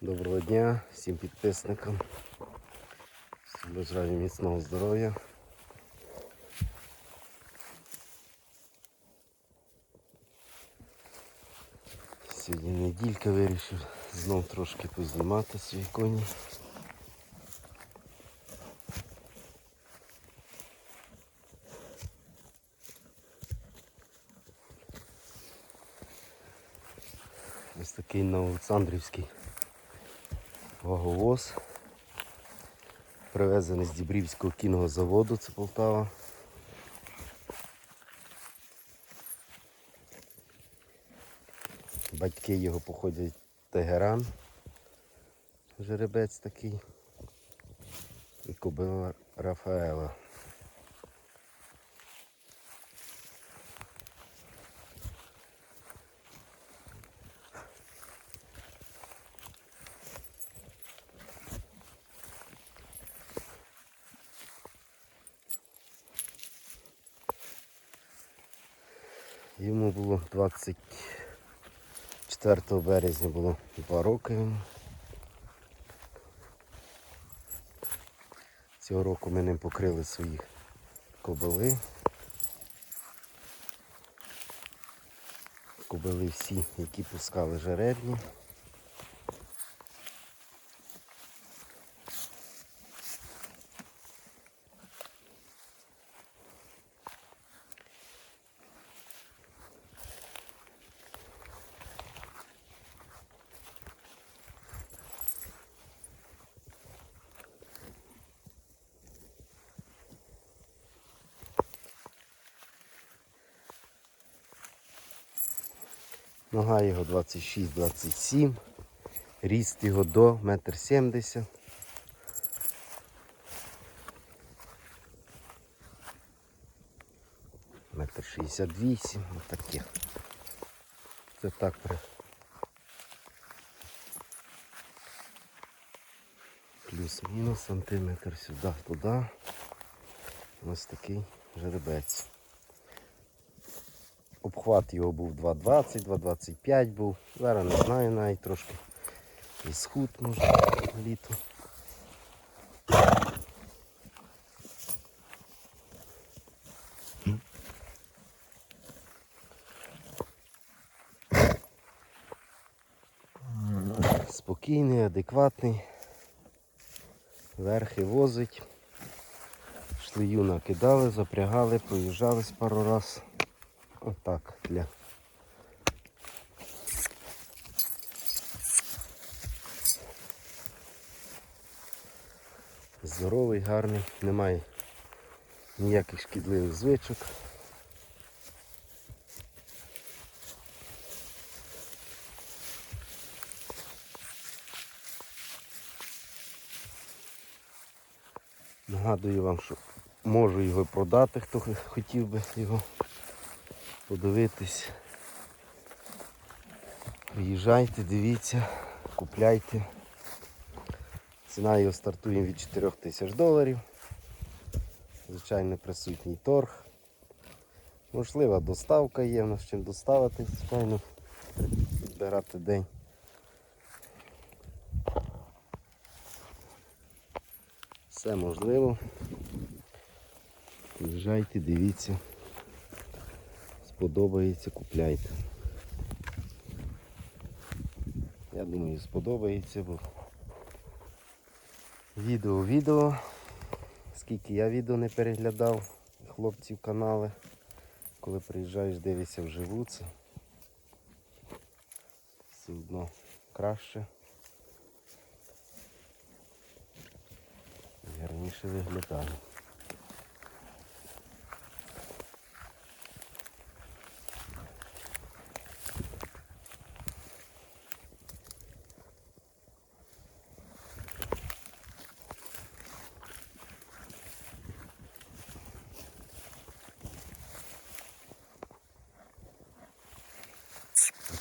Доброго дня всім підписникам. Бажаю міцного здоров'я. Сьогодні неділька вирішив знов трошки познімати свої коні. Ось такий Новоолександрівський ваговоз. Привезений з Дібрівського кінного заводу, це Полтава. Батьки його походять Тегеран. Жеребець такий. І кобила Рафаела. Йому було 24 березня було 2 роки. йому. Цього року ми ним покрили свої кобили. Кобили всі, які пускали жеребні. Нога його 26-27. Ріст його до 1,70 м. Метр 68, отаке. Це так при. Плюс-мінус сантиметр сюди, туди. Ось такий жеребець. Обхват його був 2,20, 2,25 був. Зараз не знаю навіть трошки. І схуд може літо. Спокійний, адекватний. Верхи возить. Шлею накидали, запрягали, проїжджались пару раз. Отак для. Здоровий, гарний, немає ніяких шкідливих звичок. Нагадую вам, що можу його продати, хто хотів би його подивитись. Приїжджайте, дивіться, купляйте. Ціна його стартує від 4 тисяч доларів. Звичайно, присутній торг. Можлива доставка є, в нас чим доставити, звичайно, підбирати день. Все можливо. Приїжджайте, дивіться. Сподобається, купляйте. Я думаю, сподобається, бо відео відео. Скільки я відео не переглядав, хлопців канали. Коли приїжджаєш, дивишся вживу, це все одно краще. Гарніше виглядає.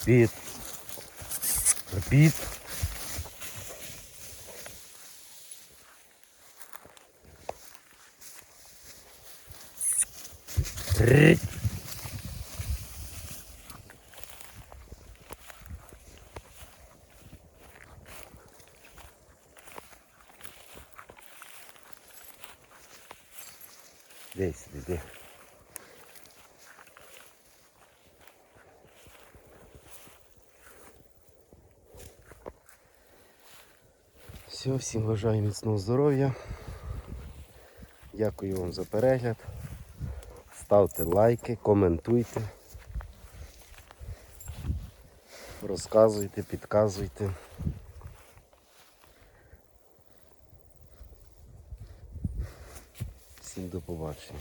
Обід. Обід. Рить. Десь. Все, всім бажаю міцного здоров'я. Дякую вам за перегляд. Ставте лайки, коментуйте. Розказуйте, підказуйте. Всім до побачення.